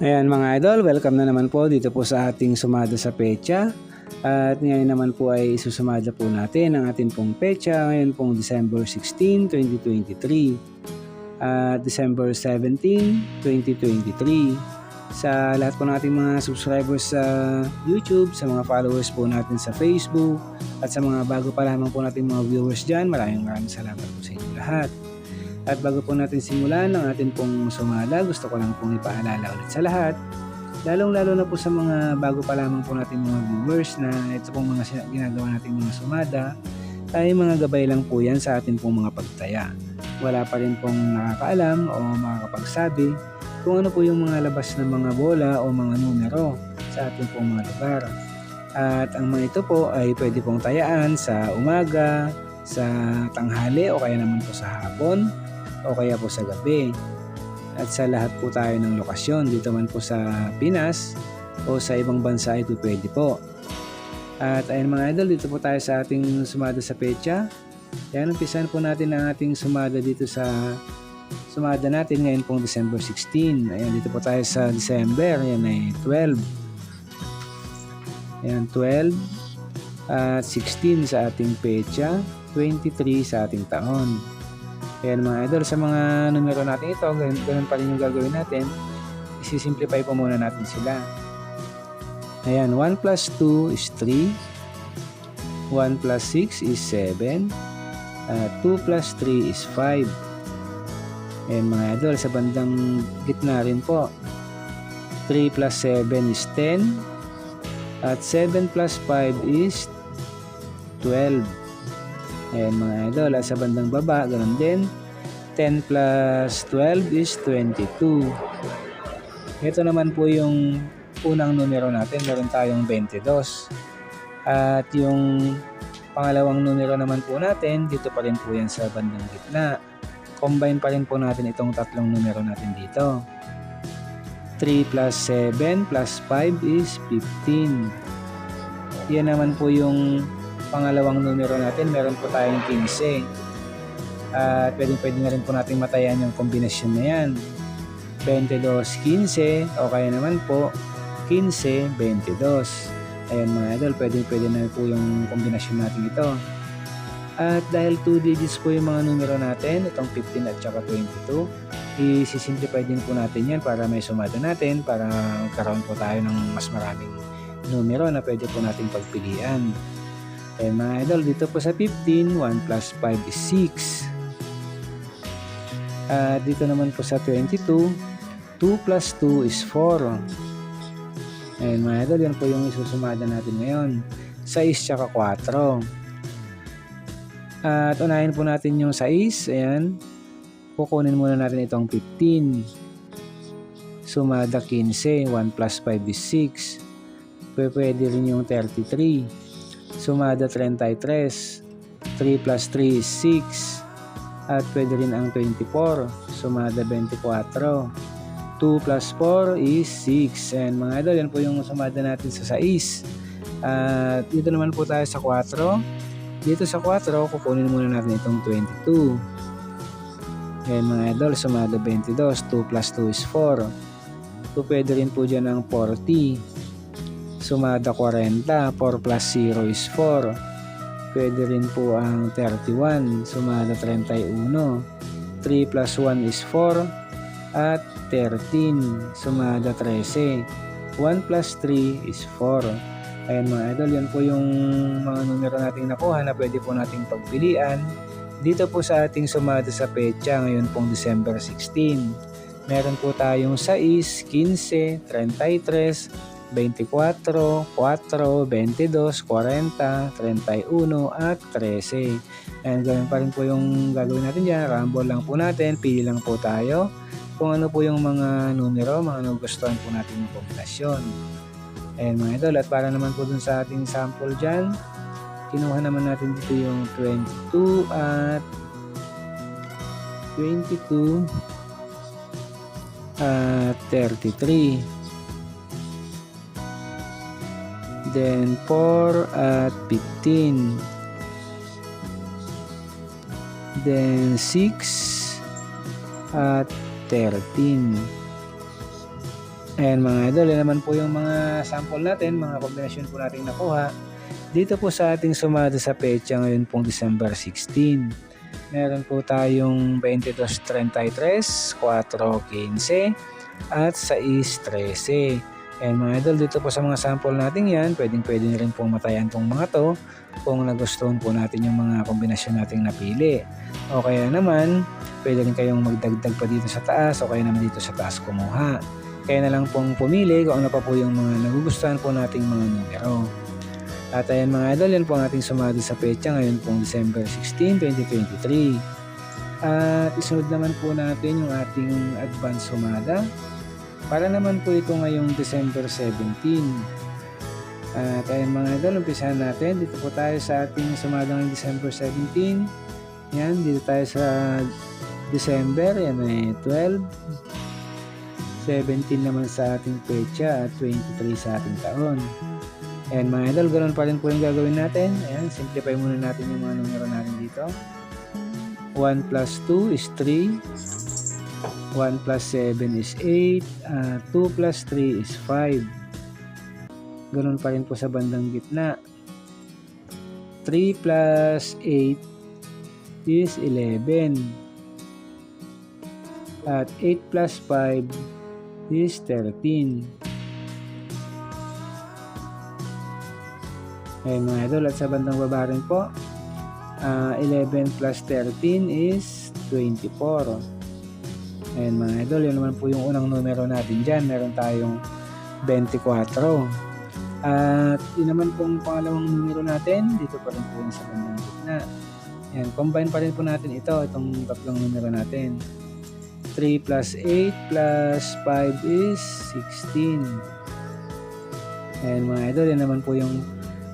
Ayan mga idol, welcome na naman po dito po sa ating sumada sa pecha. At ngayon naman po ay isusumada po natin ang ating pong pecha ngayon pong December 16, 2023. At December 17, 2023. Sa lahat po nating mga subscribers sa YouTube, sa mga followers po natin sa Facebook, at sa mga bago pa lamang po nating mga viewers dyan, maraming maraming salamat po sa inyo lahat. At bago po natin simulan ang atin pong sumada, gusto ko lang pong ipaalala ulit sa lahat, lalong-lalo na po sa mga bago pa lamang po natin mga viewers na ito pong mga ginagawa nating mga sumada, ay mga gabay lang po yan sa atin pong mga pagtaya. Wala pa rin pong nakakaalam o makakapagsabi kung ano po yung mga labas ng mga bola o mga numero sa ating pong mga lugar. At ang mga ito po ay pwede pong tayaan sa umaga, sa tanghali o kaya naman po sa hapon o kaya po sa gabi. At sa lahat po tayo ng lokasyon dito man po sa Pinas o sa ibang bansa ay pwede po. At ayun mga idol, dito po tayo sa ating sumada sa pecha. Yan, umpisan po natin ang ating sumada dito sa sumada natin ngayon pong December 16. Ayan, dito po tayo sa December. Yan ay 12. Ayan, 12 at 16 sa ating pecha, 23 sa ating taon. Ayan mga idol, sa mga numero natin ito, ganun, pa rin yung gagawin natin. Isisimplify po muna natin sila. Ayan, 1 plus 2 is 3. 1 plus 6 is 7. Uh, 2 plus 3 is 5. Ayan mga idol, sa bandang gitna rin po. 3 plus 7 is 10. At 7 plus 5 is 12. Ayan mga idol, at sa bandang baba, ganun din. 10 plus 12 is 22. Ito naman po yung unang numero natin, meron tayong 22. At yung pangalawang numero naman po natin, dito pa rin po yan sa bandang gitna. Combine pa rin po natin itong tatlong numero natin dito. 3 plus 7 plus 5 is 15. Yan naman po yung pangalawang numero natin. Meron po tayong 15. At pwede pwede na rin po natin matayan yung kombinasyon na yan. 22, 15 o kaya naman po 15, 22. Ayan mga idol, pwede pwede na po yung kombinasyon natin ito. At dahil 2 digits po yung mga numero natin, itong 15 at saka 22, i-simplify din po natin yan para may sumada natin para magkaroon po tayo ng mas maraming numero na pwede po nating pagpilian. Eh mga idol, dito po sa 15, 1 plus 5 is 6. At dito naman po sa 22, 2 plus 2 is 4. Ayan mga idol, yan po yung isusumada natin ngayon. 6 tsaka 4. At unahin po natin yung 6. Ayan. Kukunin muna natin itong 15. Sumada 15. 1 plus 5 is 6. Pwede rin yung 33. Sumada 33. 3 plus 3 is 6. At pwede rin ang 24. Sumada 24. 2 plus 4 is 6. And mga idol, yan po yung sumada natin sa 6. At dito naman po tayo sa 4. Dito sa 4, kukunin muna natin itong 22. Ayan mga idol, sumada 22. 2 plus 2 is 4. So, pwede rin po dyan ang 40. Sumada 40. 4 plus 0 is 4. Pwede rin po ang 31. Sumada 31. 3 plus 1 is 4. At 13. Sumada 13. 1 plus 3 is 4. Ayan mga idol, yan po yung mga numero nating nakuha na pwede po nating pagpilian dito po sa ating sumada sa pecha ngayon pong December 16. Meron po tayong 6, 15, 33, 24, 4, 22, 40, 31 at 13. And ganun pa rin po yung gagawin natin dyan. Rumble lang po natin, pili lang po tayo kung ano po yung mga numero, mga nagustuhan po natin yung kombinasyon. Ayan mga idol, at para naman po dun sa ating sample dyan, kinuha naman natin dito yung 22 at 22 at 33. Then 4 at 15. Then 6 at 13. Ayan mga idol, yan naman po yung mga sample natin, mga kombinasyon po natin nakuha. Dito po sa ating sumada sa pecha ngayon pong December 16. Meron po tayong 22.33, 4.15 at 6.13. Ayan mga idol, dito po sa mga sample natin yan, pwedeng pwede nyo rin pong matayan tong mga to kung nagustuhan po natin yung mga kombinasyon nating napili. O kaya naman, pwede rin kayong magdagdag pa dito sa taas o kaya naman dito sa taas kumuha. Kaya na lang pong pumili kung ano pa po yung mga nagugustuhan po nating mga numero. At ayan mga idol, yan po ang ating sumado sa pecha ngayon pong December 16, 2023. At isunod naman po natin yung ating advance sumada. Para naman po ito ngayong December 17. At ayan mga idol, umpisahan natin. Dito po tayo sa ating sumada ngayong December 17. Yan, dito tayo sa December, yan ay 12. 17 naman sa ating pecha at 23 sa ating taon. Ayan mga idol, ganoon pa rin po yung gagawin natin. Ayan, simplify muna natin yung mga numero natin dito. 1 plus 2 is 3. 1 plus 7 is 8. Uh, 2 plus 3 is 5. Ganoon pa rin po sa bandang gitna. 3 plus 8 is 11. At 8 plus 5 is 13. Ayan mga idol, at sa bandang baba rin po, uh, 11 plus 13 is 24. Ayan mga idol, yun naman po yung unang numero natin dyan. Meron tayong 24. At yun naman pong pangalawang numero natin, dito pa rin po yun sa bandang gitna. Ayan, combine pa rin po natin ito, itong tatlong numero natin. 3 plus 8 plus 5 is 16. Ayan mga idol, yan naman po yung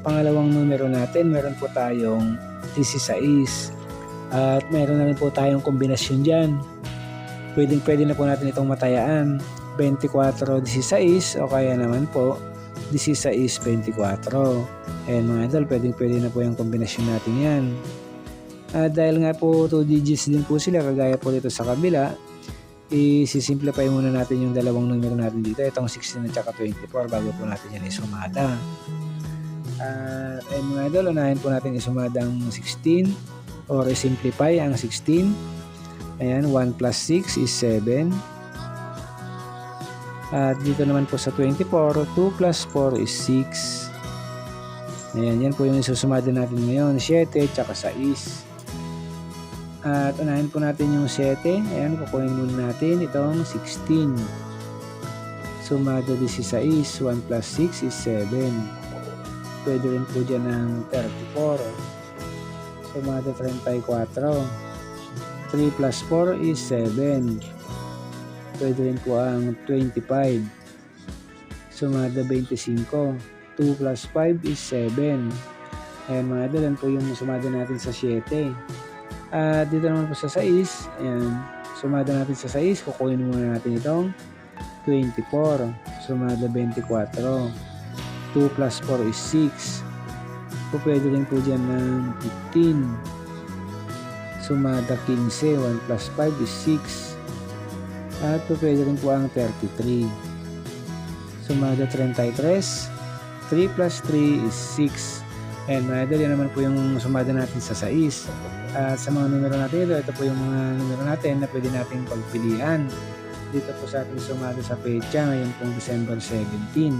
pangalawang numero natin. Meron po tayong 16. At meron na rin po tayong kombinasyon dyan. Pwedeng pwede na po natin itong matayaan. 24-16 o kaya naman po 16-24. Ayan mga idol, pwedeng pwede na po yung kombinasyon natin yan. At dahil nga po 2 digits din po sila kagaya po dito sa kabila, i-simplify muna natin yung dalawang numero natin dito. Itong 16 at saka 24 bago po natin yan isumada. At ayun mga idol, unahin po natin isumada ang 16 or simplify ang 16. Ayan, 1 plus 6 is 7. At dito naman po sa 24, 2 plus 4 is 6. Ayan, yan po yung isusumada natin ngayon. 7 tsaka 6. At unahin po natin yung 7. Ayan, kukunin muna natin itong 16. Sumado 16. 1 plus 6 is 7. Pwede rin po dyan ng 34. Sumado 34. 3 plus 4 is 7. Pwede rin po ang 25. Sumada 25. 2 plus 5 is 7. Ayan mga idol, po yung sumada natin sa 7. At dito naman po sa 6, ayan, sumada natin sa 6, kukunin muna natin itong 24, sumada 24. 2 plus 4 is 6. Po pwede rin po dyan ng 15. Sumada 15, 1 plus 5 is 6. At pwede rin po ang 33. Sumada 33, 3 plus 3 is 6. And yan naman po yung sumada natin sa 6. At sa mga numero natin ito, ito po yung mga numero natin na pwede nating pagpilian. Dito po sa ating sumada sa pecha ngayon pong December 17.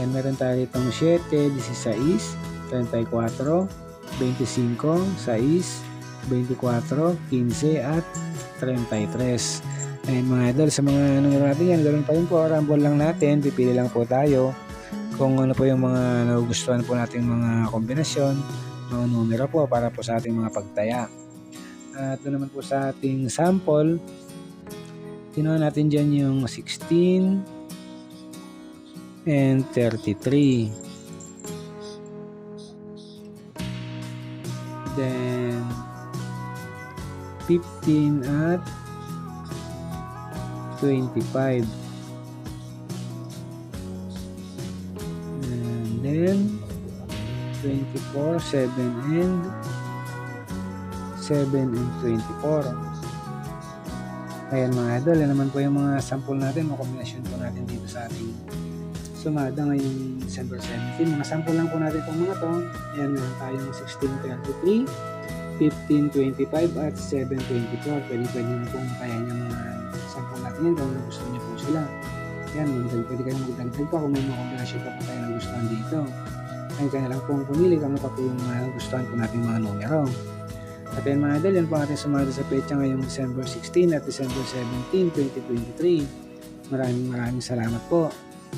And meron tayo itong 7, 16, 34, 25, 6, 24, 15 at 33. And mga idol, sa mga numero natin yan, ganoon pa rin po, rumble lang natin, pipili lang po tayo kung ano po yung mga nagugustuhan po nating mga kombinasyon, mga numero po para po sa ating mga pagtaya. At ito naman po sa ating sample, kinuha natin dyan yung 16 and 33. Then 15 at 25. then 24, 7 and 7 and 24. Ayan mga idol, yan naman po yung mga sample natin, mga kombinasyon po natin dito sa ating sumada ngayong December 17. Mga sample lang po natin itong mga to. Ayan, meron tayong 1633, 1525 at 724. Pwede pwede nyo pong kaya yung mga sample natin yan kung gusto niyo po sila. Yan, magdag, pwede kayong magdagdag pa kung may mga kombinasyon pa po tayo na gustuhan dito. Ay kaya lang pong pumili kung ano pa po yung mga gustuhan po natin mga numero. At yan mga idol, yan po ating sumada sa petsa ngayong December 16 at December 17, 2023. Maraming maraming salamat po.